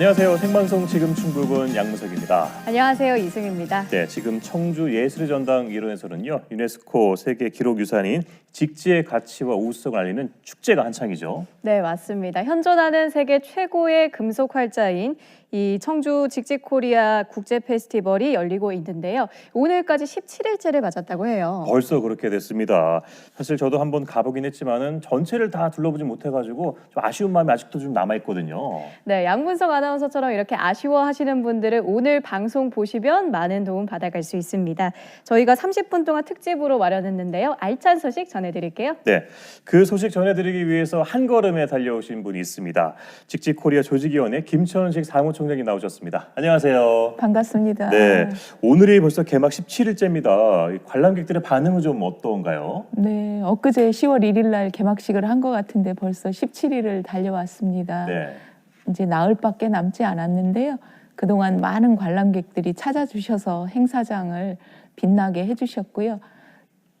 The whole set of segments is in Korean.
안녕하세요. 생방송 지금 충북은 양무석입니다. 안녕하세요. 이승입니다. 네, 지금 청주 예술의 전당 일원에서는요 유네스코 세계 기록 유산인 직지의 가치와 우수성을 알리는 축제가 한창이죠. 네, 맞습니다. 현존하는 세계 최고의 금속 활자인 이 청주 직지코리아 국제 페스티벌이 열리고 있는데요. 오늘까지 17일째를 맞았다고 해요. 벌써 그렇게 됐습니다. 사실 저도 한번 가보긴 했지만은 전체를 다 둘러보지 못해가지고 좀 아쉬운 마음이 아직도 좀 남아 있거든요. 네, 양문석 아나운서처럼 이렇게 아쉬워하시는 분들은 오늘 방송 보시면 많은 도움 받아갈 수 있습니다. 저희가 30분 동안 특집으로 마련했는데요. 알찬 소식 전해드릴게요. 네, 그 소식 전해드리기 위해서 한 걸음에 달려오신 분이 있습니다. 직지코리아 조직위원회 김천식 사무총 장이 나오셨습니다. 안녕하세요. 반갑습니다. 네, 오늘이 벌써 개막 17일째입니다. 관람객들의 반응은 좀 어떤가요? 네, 엊그제 10월 1일 날 개막식을 한 것 같은데 벌써 17일을 달려왔습니다. 네, 이제 나흘밖에 남지 않았는데요. 그동안 많은 관람객들이 찾아주셔서 행사장을 빛나게 해주셨고요.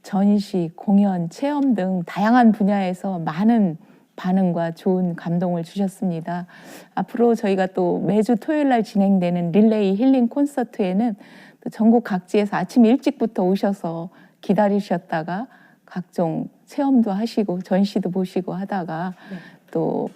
전시, 공연, 체험 등 다양한 분야에서 많은 반응과 좋은 감동을 주셨습니다. 앞으로 저희가 또 매주 토요일 날 진행되는 릴레이 힐링 콘서트에는 또 전국 각지에서 아침 일찍부터 오셔서 기다리셨다가 각종 체험도 하시고 전시도 보시고 하다가 또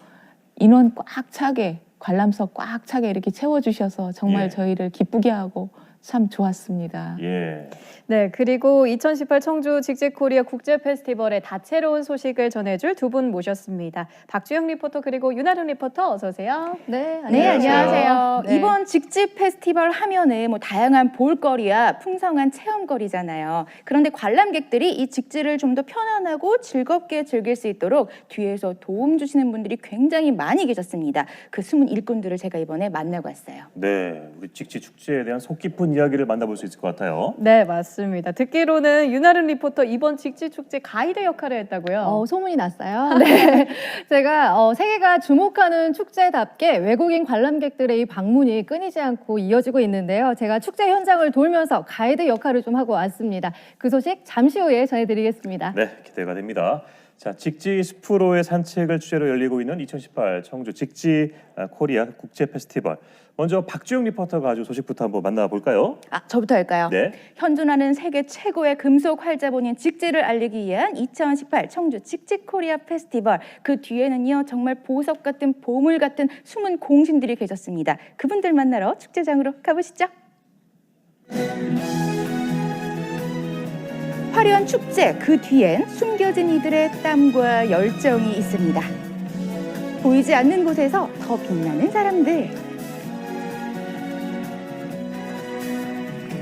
인원 꽉 차게 관람석 꽉 차게 이렇게 채워주셔서 정말 예. 저희를 기쁘게 하고 참 좋았습니다. 예. 네, 그리고 2018 청주 직지코리아 국제 페스티벌의 다채로운 소식을 전해줄 두 분 모셨습니다. 박주영 리포터 그리고 윤아름 리포터 어서 오세요. 네, 네, 안녕하세요. 네. 이번 직집 페스티벌 하면은 뭐 다양한 볼거리야 풍성한 체험거리잖아요. 그런데 관람객들이 이 직지를 좀 더 편안하고 즐겁게 즐길 수 있도록 뒤에서 도움 주시는 분들이 굉장히 많이 계셨습니다. 그 숨은 일꾼들을 제가 이번에 만나고 왔어요. 네, 우리 직지 축제에 대한 속 깊은 이야기를 만나볼 수 있을 것 같아요. 네, 맞습니다. 듣기로는 윤아름 리포터 이번 직지 축제 가이드 역할을 했다고요. 어, 소문이 났어요. 네. 제가 어, 세계가 주목하는 축제답게 외국인 관람객들의 이 방문이 끊이지 않고 이어지고 있는데요. 제가 축제 현장을 돌면서 가이드 역할을 좀 하고 왔습니다. 그 소식 잠시 후에 전해드리겠습니다. 네, 기대가 됩니다. 자, 직지 10%의 산책을 주제로 열리고 있는 2018 청주 직지 아, 코리아 국제 페스티벌. 먼저 박주영 리포터가 아주 소식부터 한번 만나볼까요? 아, 저부터 할까요? 네. 현존하는 세계 최고의 금속 활자본인 직지를 알리기 위한 2018 청주 직지 코리아 페스티벌 그 뒤에는요 정말 보석 같은 보물 같은 숨은 공신들이 계셨습니다. 그분들 만나러 축제장으로 가보시죠. 화려한 축제 그 뒤엔 숨겨진 이들의 땀과 열정이 있습니다. 보이지 않는 곳에서 더 빛나는 사람들.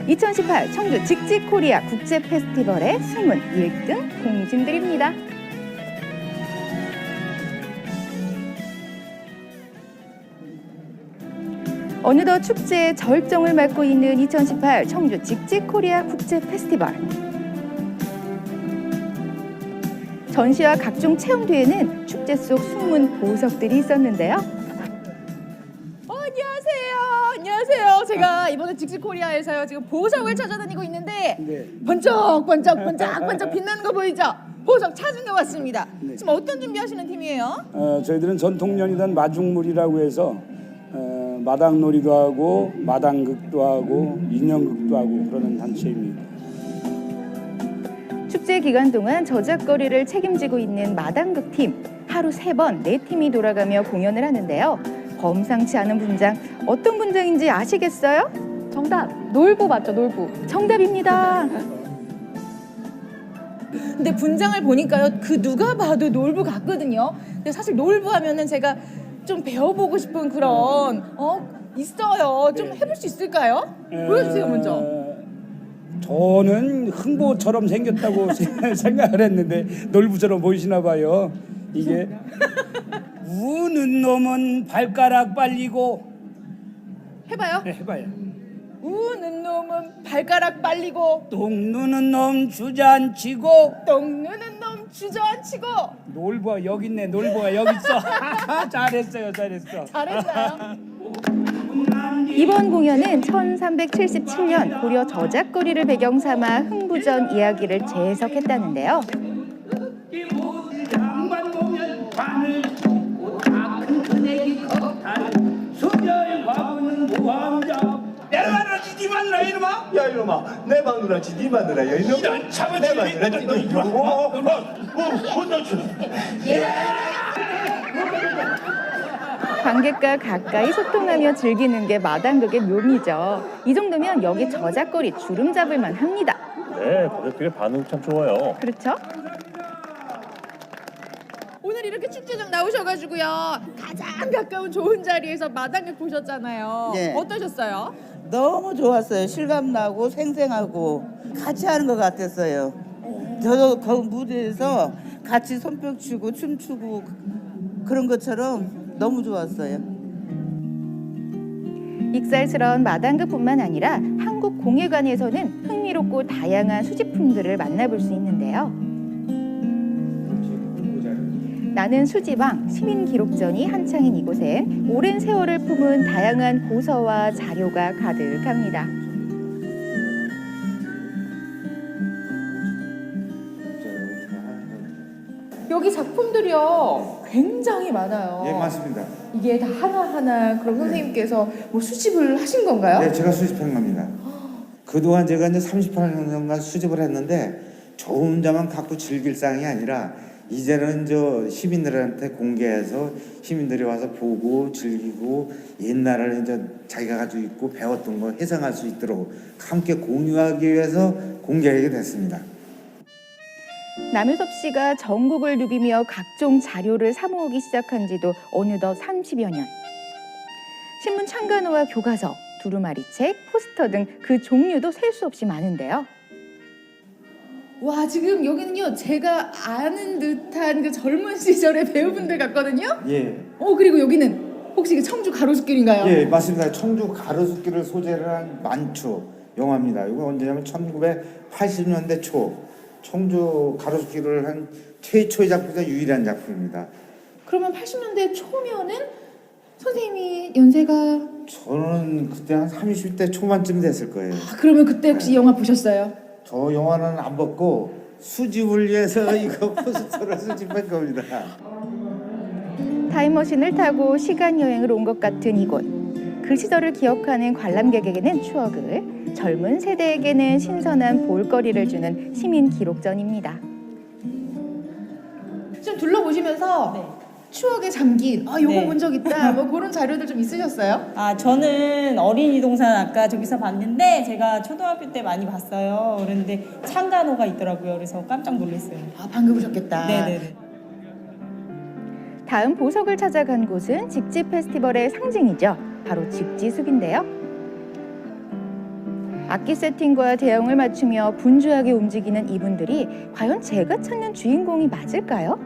2018 청주 직지 코리아 국제 페스티벌의 숨은 1등 공신들입니다. 어느덧 축제의 절정을 맞고 있는 2018 청주 직지 코리아 국제 페스티벌. 전시와 각종 체험 뒤에는 축제 속 숨은 보석들이 있었는데요. 어, 안녕하세요. 안녕하세요. 제가 이번에 직지 코리아에서요 지금 보석을 찾아다니고 있는데 번쩍 번쩍 번쩍 번쩍 빛나는 거 보이죠? 보석 찾은 것 같습니다. 지금 어떤 준비하시는 팀이에요? 어, 저희들은 전통연이단 마중물이라고 해서 어, 마당놀이도 하고 마당극도 하고 인형극도 하고 그러는 단체입니다. 축제 기간 동안 저작거리를 책임지고 있는 마당극 팀 하루 세 번 네 팀이 돌아가며 공연을 하는데요. 범상치 않은 분장 어떤 분장인지 아시겠어요? 정답, 놀부 맞죠, 놀부. 정답입니다. 근데 분장을 보니까요 그 누가 봐도 놀부 같거든요. 근데 사실 놀부 하면은 제가 좀 배워보고 싶은 그런 어 있어요. 좀 해볼 수 있을까요? 보여주세요 먼저. 어, 저는 흥보처럼 생겼다고 생각을 했는데 놀부처럼 보이시나 봐요. 이게 우는 놈은 발가락 빨리고 해봐요. 네, 해봐요. 우는 놈은 발가락 빨리고 똥 누는 놈 주저앉히고 똥 누는 놈 주저앉히고 놀부가 여기 있네. 놀부가 여기 있어. 잘했어요, 잘했어. 잘했어요. 이번 공연은 1377년 고려 저작거리를 배경 삼아 흥부전 이야기를 재해석했다는데요. 야 이놈아. 내 마누라지 네 마누라야 이놈아. 내 마누라지 네 마누라. 혼나주네 관객과 가까이 소통하며 즐기는 게 마당극의 묘미죠. 이 정도면 여기 저작거리 주름 잡을 만 합니다. 네, 가족들의 반응 참 좋아요. 그렇죠? 오늘 이렇게 축제장 나오셔가지고요 가장 가까운 좋은 자리에서 마당을 보셨잖아요. 네. 어떠셨어요? 너무 좋았어요. 실감 나고 생생하고 같이 하는 것 같았어요. 저도 그 무대에서 같이 손뼉 치고 춤추고 그런 것처럼 너무 좋았어요. 익살스러운 마당극뿐만 아니라 한국 공예관에서는 흥미롭고 다양한 수집품들을 만나볼 수 있는데요. 나는 수지방 시민 기록전이 한창인 이곳엔 오랜 세월을 품은 다양한 고서와 자료가 가득합니다. 여기 작품들이요 굉장히 많아요. 예, 맞습니다. 이게 다 하나하나 그럼 선생님께서 뭐 수집을 하신 건가요? 네, 제가 수집한 겁니다. 그동안 제가 이제 38년간 수집을 했는데 저 혼자만 갖고 즐길 상이 아니라 이제는 저 시민들한테 공개해서 시민들이 와서 보고 즐기고 옛날을 이제 자기가 가지고 있고 배웠던 거 해상할 수 있도록 함께 공유하기 위해서 공개하게 됐습니다. 남효섭 씨가 전국을 누비며 각종 자료를 사모으기 시작한 지도 어느덧 30여 년. 신문 창간호와 교과서, 두루마리 책, 포스터 등 그 종류도 셀 수 없이 많은데요. 와 지금 여기는요 제가 아는 듯한 그 젊은 시절의 배우분들 같거든요. 예, 어 그리고 여기는 혹시 그 청주 가로수길인가요? 예, 맞습니다. 청주 가로수길을 소재로 한 만추 영화입니다. 이거 언제냐면 1980년대 초 청주 가로수길을 한 최초의 작품이자 유일한 작품입니다. 그러면 80년대 초면은 선생님이 연세가 저는 그때 한 30대 초반쯤 됐을 거예요. 아, 그러면 그때 혹시 이 영화 보셨어요? 저 영화는 안 벗고 수집을 위해서 이거 포스터를 수집한 겁니다. 타임머신을 타고 시간 여행을 온 것 같은 이곳. 그 시절을 기억하는 관람객에게는 추억을, 젊은 세대에게는 신선한 볼거리를 주는 시민 기록전입니다. 좀 둘러보시면서 추억에 잠긴 아 요거 네. 본적 있다 뭐 그런 자료들 좀 있으셨어요? 아 저는 어린이 동산 아까 저기서 봤는데 제가 초등학교 때 많이 봤어요. 그런데 창간호가 있더라고요. 그래서 깜짝 놀랐어요. 아 방금 보셨겠다. 네네네. 다음 보석을 찾아간 곳은 직지 페스티벌의 상징이죠. 바로 직지숲인데요. 악기 세팅과 대형을 맞추며 분주하게 움직이는 이분들이 과연 제가 찾는 주인공이 맞을까요?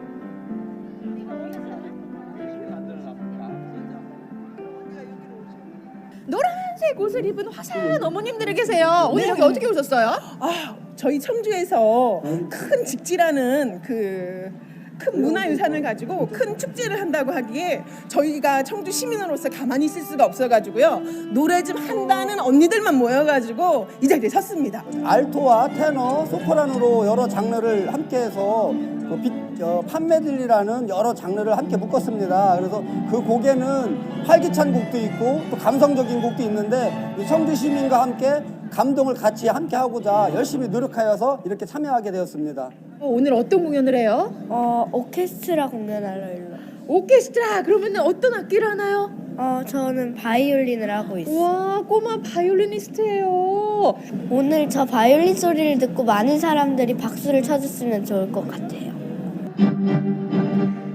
노란색 옷을 입은 화사한 어머님들이 계세요. 오늘 여기 어떻게 오셨어요? 아, 저희 청주에서 큰 직지라는 그 큰 문화유산을 가지고 큰 축제를 한다고 하기에 저희가 청주 시민으로서 가만히 있을 수가 없어가지고요 노래 좀 한다는 언니들만 모여가지고 이 자리에 섰습니다. 알토와 테너, 소프라노로 여러 장르를 함께해서 그 비, 어, 판메들리라는 여러 장르를 함께 묶었습니다. 그래서 그 곡에는 활기찬 곡도 있고 또 감성적인 곡도 있는데 이 청주 시민과 함께 감동을 같이 함께 하고자 열심히 노력하여서 이렇게 참여하게 되었습니다. 어, 오늘 어떤 공연을 해요? 어, 오케스트라 공연하러 일로. 오케스트라 그러면 어떤 악기를 하나요? 어, 저는 바이올린을 하고 있어요. 와 꼬마 바이올리니스트예요. 오늘 저 바이올린 소리를 듣고 많은 사람들이 박수를 쳐줬으면 좋을 것 같아요.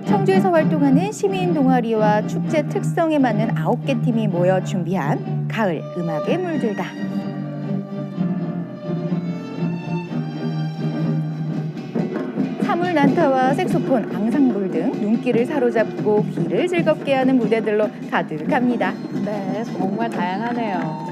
청주에서 활동하는 시민 동아리와 축제 특성에 맞는 아홉 개 팀이 모여 준비한 가을 음악에 물들다. 사물 난타와 색소폰, 앙상블 등 눈길을 사로잡고 귀를 즐겁게 하는 무대들로 가득합니다. 네, 정말 다양하네요.